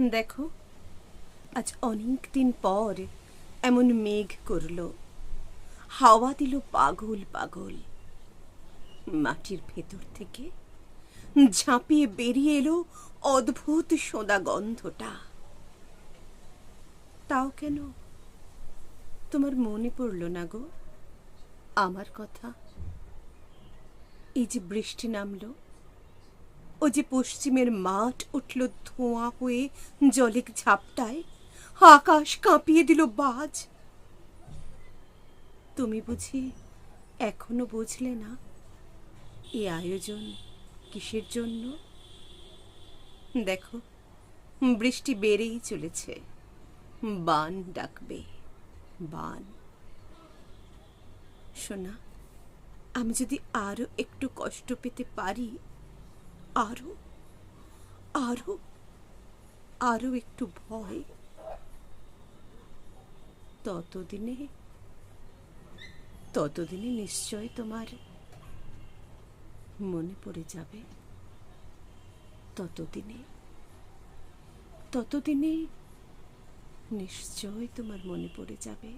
দেখো, আজ অনেক দিন পর এমন মেঘ করল, হাওয়া দিল পাগল পাগল। মাটির ভেতর থেকে ঝাঁপিয়ে বেরিয়ে এলো অদ্ভুত সোঁদা গন্ধটা। তাও কেন? তোমার মনে পড়ল না গো? আমার কথা? এই যে বৃষ্টি নামলো ও যে পশ্চিমের মাঠ উঠল ধোঁয়া হয়ে জলে ঝাপটায়, আকাশ কাঁপিয়ে দিল বাজ। তুমি বুঝি এখনও বুঝলে না এ আয়োজন কিসের জন্য? দেখো, বৃষ্টি বেড়েই চলেছে। বান ডাকবে, বান। শোনা আমি যদি আরও একটু কষ্ট পেতে পারি আরও আরও আরও একটু ভয়। ততদিনে ততদিনে নিশ্চয় তোমার মনে পড়ে যাবে। ততদিনে ততদিনে নিশ্চয় তোমার মনে পড়ে যাবে।